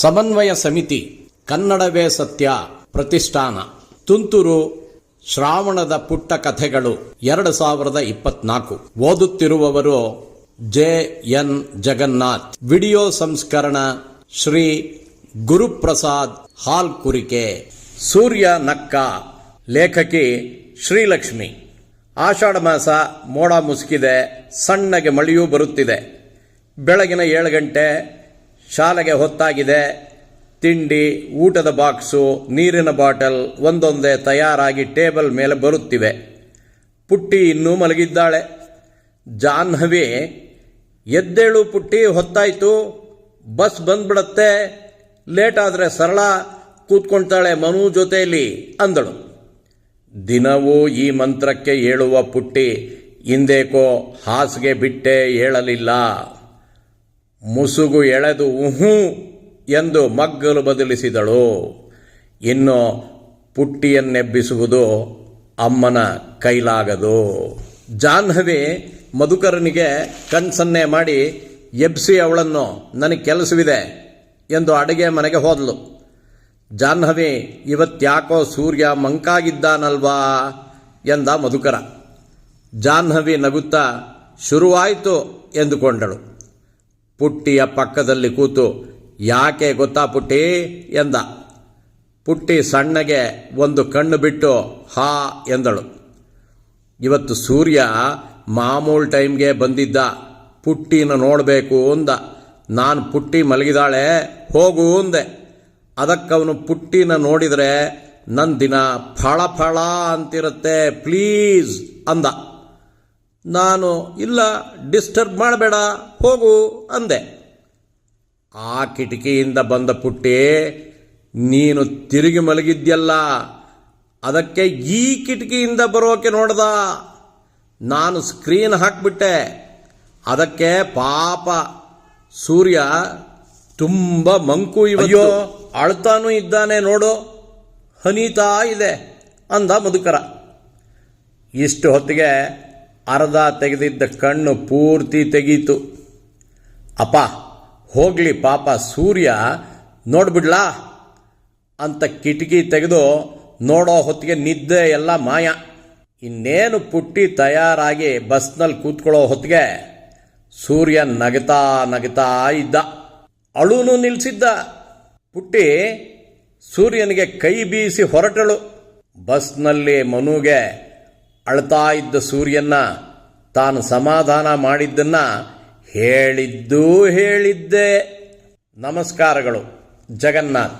ಸಮನ್ವಯ ಸಮಿತಿ ಕನ್ನಡವೇ ಸತ್ಯ ಪ್ರತಿಷ್ಠಾನ. ತುಂತುರು ಶ್ರಾವಣದ ಪುಟ್ಟ ಕಥೆಗಳು ಎರಡು ಸಾವಿರದ ಇಪ್ಪತ್ನಾಲ್ಕು. ಓದುತ್ತಿರುವವರು ಜೆ ಎನ್ ಜಗನ್ನಾಥ್. ವಿಡಿಯೋ ಸಂಸ್ಕರಣ ಶ್ರೀ ಗುರುಪ್ರಸಾದ್ ಹಾಲ್ ಕುರಿಕೆ ಸೂರ್ಯ ನಕ್ಕ. ಲೇಖಕಿ ಶ್ರೀಲಕ್ಷ್ಮಿ. ಆಷಾಢ ಮಾಸ ಮೋಡ ಮುಸುಕಿದೆ, ಸಣ್ಣಗೆ ಮಳೆಯೂ ಬರುತ್ತಿದೆ. ಬೆಳಗಿನ ಏಳು ಗಂಟೆ ಶಾಲೆಗೆ ಹೊತ್ತಾಗಿದೆ. ತಿಂಡಿ, ಊಟದ ಬಾಕ್ಸು, ನೀರಿನ ಬಾಟಲ್ ಒಂದೊಂದೇ ತಯಾರಾಗಿ ಟೇಬಲ್ ಮೇಲೆ ಬರುತ್ತಿವೆ. ಪುಟ್ಟಿ ಇನ್ನೂ ಮಲಗಿದ್ದಾಳೆ. ಜಾಹ್ನವಿ, ಎದ್ದೇಳು ಪುಟ್ಟಿ, ಹೊತ್ತಾಯ್ತು. ಬಸ್ ಬಂದ್ಬಿಡತ್ತೆ. ಲೇಟ್ ಆದರೆ ಸರಳ. ಕೂತ್ಕೊಳ್ತಾಳೆ ಮನು ಜೊತೆಯಲ್ಲಿ ಅಂದಳು. ದಿನವೂ ಈ ಮಂತ್ರಕ್ಕೆ ಏಳುವ ಪುಟ್ಟಿ ಹಿಂದೇಕೋ ಹಾಸಿಗೆ ಬಿಟ್ಟೇ ಏಳಲಿಲ್ಲ ಮುಸುಗು ಎಳೆದು ಉಹು ಎಂದು ಮಗ್ಗಲು ಬದಲಿಸಿದಳು. ಇನ್ನು ಪುಟ್ಟಿಯನ್ನೆಬ್ಬಿಸುವುದು ಅಮ್ಮನ ಕೈಲಾಗದು. ಜಾಹ್ನವಿ ಮಧುಕರನಿಗೆ ಕಣ್ಸನ್ನೆ ಮಾಡಿ, ಎಬ್ಸಿ ಅವಳನ್ನು ನನಗೆ ಕೆಲಸವಿದೆ ಎಂದು ಅಡುಗೆ ಮನೆಗೆ ಹೋದಳು ಜಾಹ್ನವಿ, ಇವತ್ತ್ಯಾಕೋ ಸೂರ್ಯ ಮಂಕಾಗಿದ್ದಾನಲ್ವಾ? ಎಂದ ಮಧುಕರ. ಜಾಹ್ನವಿ ನಗುತ್ತಾ, ಶುರುವಾಯಿತು ಎಂದುಕೊಂಡಳು. ಪುಟ್ಟಿಯ ಪಕ್ಕದಲ್ಲಿ ಕೂತು, ಯಾಕೆ ಗೊತ್ತಾ ಪುಟ್ಟಿ? ಎಂದ. ಪುಟ್ಟಿ ಸಣ್ಣಗೆ ಒಂದು ಕಣ್ಣು ಬಿಟ್ಟು, ಹಾ ಎಂದಳು. ಇವತ್ತು ಸೂರ್ಯ ಮಾಮೂಲ್ ಟೈಮ್ಗೆ ಬಂದಿದ್ದ, ಪುಟ್ಟಿನ ನೋಡಬೇಕು ಅಂದ. ನಾನು ಪುಟ್ಟಿ ಮಲಗಿದಾಳೆ, ಹೋಗು ಅಂದೆ. ಅದಕ್ಕವನು ಪುಟ್ಟಿನ ನೋಡಿದರೆ ನನ್ನ ದಿನ ಫಳ ಫಳ ಅಂತಿರುತ್ತೆ, ಪ್ಲೀಸ್ ಅಂದ. ನಾನು ಇಲ್ಲ ಡಿಸ್ಟರ್ಬ್ ಮಾಡಬೇಡ, ಹೋಗು ಅಂದೆ. ಆ ಕಿಟಕಿಯಿಂದ ಬಂದ ಪುಟ್ಟಿ, ನೀನು ತಿರುಗಿ ಮಲಗಿದ್ಯಲ್ಲ, ಅದಕ್ಕೆ ಈ ಕಿಟಕಿಯಿಂದ ಬರೋಕೆ ನೋಡ್ದ. ನಾನು ಸ್ಕ್ರೀನ್ ಹಾಕಿಬಿಟ್ಟೆ. ಅದಕ್ಕೆ ಪಾಪ ಸೂರ್ಯ ತುಂಬ ಮಂಕು ಇವಯ್ಯೋ ಅಳ್ತಾನೂ ಇದ್ದಾನೆ ನೋಡು. ಹನೀತಾ ಇದೆ, ಅಂದ ಮಧುಕರ. ಇಷ್ಟು ಹೊತ್ತಿಗೆ ಅರ್ಧ ತೆಗೆದಿದ್ದ ಕಣ್ಣು ಪೂರ್ತಿ ತೆಗೀತು. ಅಪ್ಪ, ಹೋಗ್ಲಿ ಪಾಪ, ಸೂರ್ಯ, ನೋಡ್ಬಿಡ್ಲಾ? ಅಂತ ಕಿಟಕಿ ತೆಗೆದು ನೋಡೋ ಹೊತ್ತಿಗೆ ನಿದ್ದೆ ಎಲ್ಲ ಮಾಯ. ಇನ್ನೇನು ಪುಟ್ಟಿ ತಯಾರಾಗಿ ಬಸ್ನಲ್ಲಿ ಕೂತ್ಕೊಳ್ಳೋ ಹೊತ್ತಿಗೆ ಸೂರ್ಯ ನಗತಾ ನಗತಾ ಇದ್ದ. ಅಳುನು ನಿಲ್ಸಿದ್ದ. ಪುಟ್ಟಿ ಸೂರ್ಯನಿಗೆ ಕೈ ಬೀಸಿ ಹೊರಟಳು. ಬಸ್ನಲ್ಲಿ ಮನುಗೆ ಅಳ್ತಾ ಇದ್ದ ಸೂರ್ಯನ್ನ ತಾನು ಸಮಾಧಾನ ಮಾಡಿದ್ದನ್ನ ಹೇಳಿದ್ದೂ ಹೇಳಿದ್ದೆ. ನಮಸ್ಕಾರಗಳು ಜಗನ್ನಾಥ್.